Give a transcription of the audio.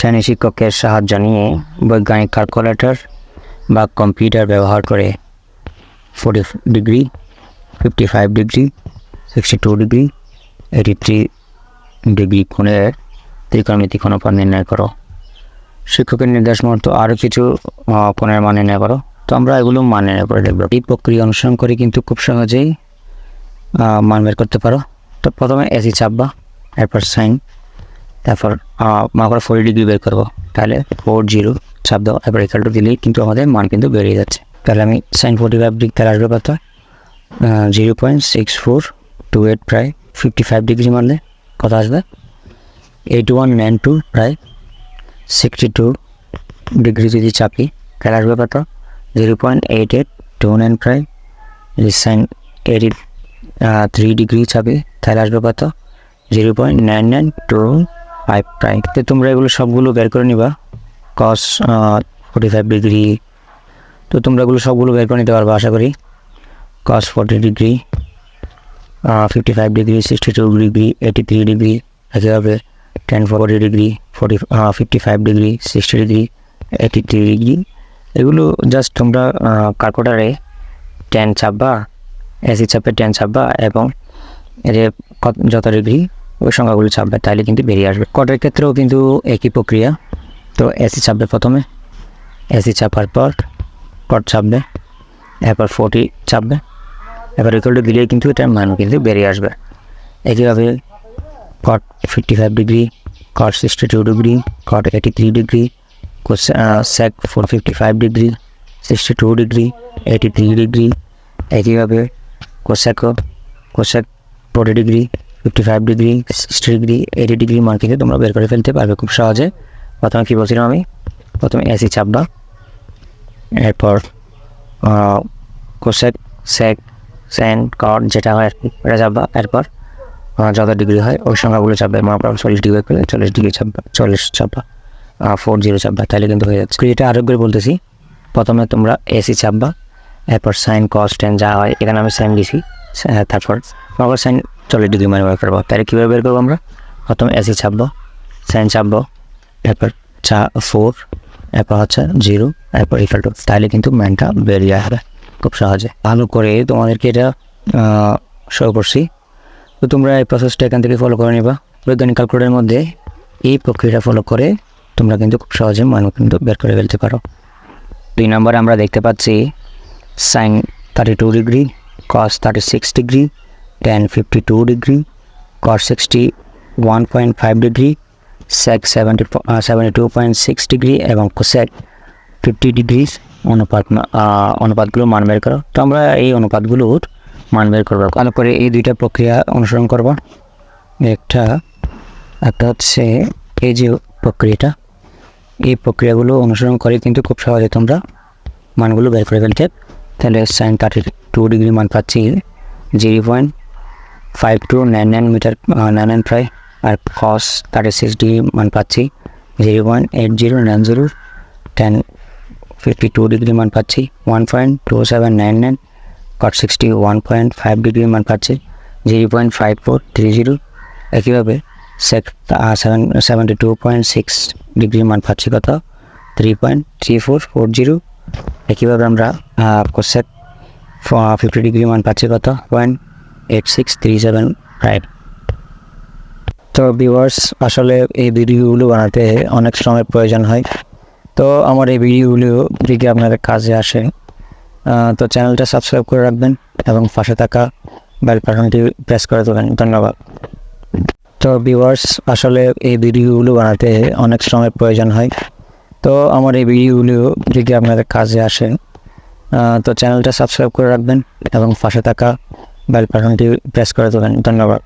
শ্রেণি শিক্ষকের সাহায্য নিয়ে বৈজ্ঞানিক ক্যালকুলেটর বা কম্পিউটার ব্যবহার করে forty degree fifty five degree sixty two degree eighty three degree কোণের ত্রিকোণমিতি কোণপথ নির্ণয় করো। শিক্ষকের নির্দেশ মতো আরও কিছু কোণের মান নির্ণয় করো। তো আমরা এগুলো মান নির্ণয় করে দেখব। এই প্রক্রিয়া অনুসরণ করে কিন্তু খুব সহজেই মান বের করতে পারো। তো প্রথমে এসি চাপবা এরপর সাইন তারপর মনে করো ফোর ডিগ্রি বের করব। তাহলে ফোর জিরো চাপ দাও। এবার একাল টু দিলেই কিন্তু আমাদের মান কিন্তু বেরিয়ে যাচ্ছে। তাহলে আমি সাইন ফোর্টি ফাইভ ডিগ্রি তাহলে আসবে কত? Zero point six four two eight প্রায় ফিফটি ফাইভ ডিগ্রি মারলে কত আসবে? এইট ওয়ান নাইন টু প্রায় সিক্সটি টু ডিগ্রি যদি চাপি তাহলে আসবে কত? Zero point eight eight two nine প্রায় সাইন এইটি থ্রি ডিগ্রি চাপি, তাহলে আসবে কত? Zero point nine nine two five প্রায় তো তোমরা এগুলো সবগুলো বের করে নিবা। কস ফোর্টি ফাইভ ডিগ্রি তো তোমরা এগুলো সবগুলো বের করে নিতে পারবে, আশা করি। Cos forty degree fifty five degree sixty two degree eighty three degree একইভাবে tan forty degree forty fifty five degree sixty degree eighty three degree এগুলো জাস্ট তোমরা কার্কোটারে টেন চাপবা এসি চাপে টেন চাপবা এবং এর যত ডিগ্রি ওই সংখ্যাগুলো ছাপবে তাহলে কিন্তু বেরিয়ে আসবে। কটের ক্ষেত্রেও কিন্তু একই প্রক্রিয়া। তো এসি ছাপবে প্রথমে। এসি ছাপার পর কট ছাপবে। এরপর ফোর্টি ছাপবে। এবার টু দিলেই কিন্তু এটার মান কিন্তু বেরিয়ে আসবে। একইভাবে cot fifty five degree cot sixty two degree cot eighty three degree sec four fifty five degree sixty two degree eighty three degree একইভাবে কোসেকো, cosec forty degree fifty five degree sixty degree eighty degree কিন্তু তোমরা বের করে ফেলতে পারবে খুব সহজে। প্রথমে কী বলছিলাম আমি? প্রথমে এসি চাপবা। এরপর কোসেক, সেক সেন কট, যেটা হয় ওটা চাপবা। এরপর যত ডিগ্রি হয়, ওই সংখ্যাগুলো চাপবে। করো চল্লিশ ডিগ্রি করে চল্লিশ ডিগ্রি চাপবা, চল্লিশ চাপবা ফোর জিরো চাপবা, তাহলে কিন্তু হয়ে যাচ্ছে। এটা আরও করে বলতেছি, প্রথমে তোমরা এসি চাপবা, এরপর সাইন কস টেন যা হয়, এখানে আমি সাইন দিছি, সা- তারপর আবার চল্লিশ ডিগ্রি মানে বের করব। তাহলে কীভাবে বের করব আমরা? প্রথমে এসি চাপবো সাইন চাপবো এরপর চা ফোর এরপর হচ্ছে জিরো এরপর ইকাল টু তাহলে কিন্তু ম্যানটা বেরিয়ে আসবে খুব সহজে। ভালো করে তোমাদেরকে এটা শো করছি। তো তোমরা এই প্রসেসটা এখান থেকে ফলো করে নিবা। বৈজ্ঞানিক ক্যালকুলেটারের মধ্যে এই প্রক্রিয়াটা ফলো করে তোমরা কিন্তু খুব সহজে মান কিন্তু বের করে ফেলতে পারো। দুই নম্বরে আমরা দেখতে পাচ্ছি sine thirty two degree cos thirty six degree one point five degree sec seventy seventy two point six degree এবং কোসেক ফিফটি ডিগ্রি অনুপাত আহ, অনুপাতগুলো মান বের করো। তো আমরা এই অনুপাতগুলোর মান বের করব। ভালো করে এই দুইটা প্রক্রিয়া অনুসরণ করব। একটা একটা হচ্ছে এই যে প্রক্রিয়াটা এই প্রক্রিয়াগুলো অনুসরণ করে কিন্তু খুব সহজে তোমরা মানগুলো বের করে ফেলতে। তাহলে সাইন থার্টি টু ডিগ্রি মান পাচ্ছি zero point five two nine nine meter nine nine প্রায় আর কস থার্টি সিক্স ডিগ্রি মান পাচ্ছি zero point eight zero nine zero tan fifty two degree মান পাচ্ছি one point two seven nine nine cot sixty one point five degree মান পাচ্ছি zero point five four three zero একইভাবে seven seventy two point six degree মান পাচ্ছি কত? Three point three four four zero একইভাবে আমরা কোসেক ফিফটি ডিগ্রি মান পাচ্ছি কত? Point eight six three seven five তো ভিউয়ার্স আসলে এই ভিডিওগুলো বানাতে অনেক সময় প্রয়োজন হয়। তো আমার এই ভিডিওগুলো যদি আপনাদের কাজে আসে। তো চ্যানেলটা সাবস্ক্রাইব করে রাখবেন এবং পাশে থাকা বেল বাটনটি প্রেস করে দেবেন। ধন্যবাদ। তো ভিউয়ার্স আসলে এই ভিডিওগুলো বানাতে অনেক সময় প্রয়োজন হয়। তো আমার এই ভিডিওগুলো যদি আপনাদের কাজে আসে। তো চ্যানেলটা সাবস্ক্রাইব করে রাখবেন এবং পাশে থাকা বেল বাটনটি প্রেস করে দেবেন ধন্যবাদ।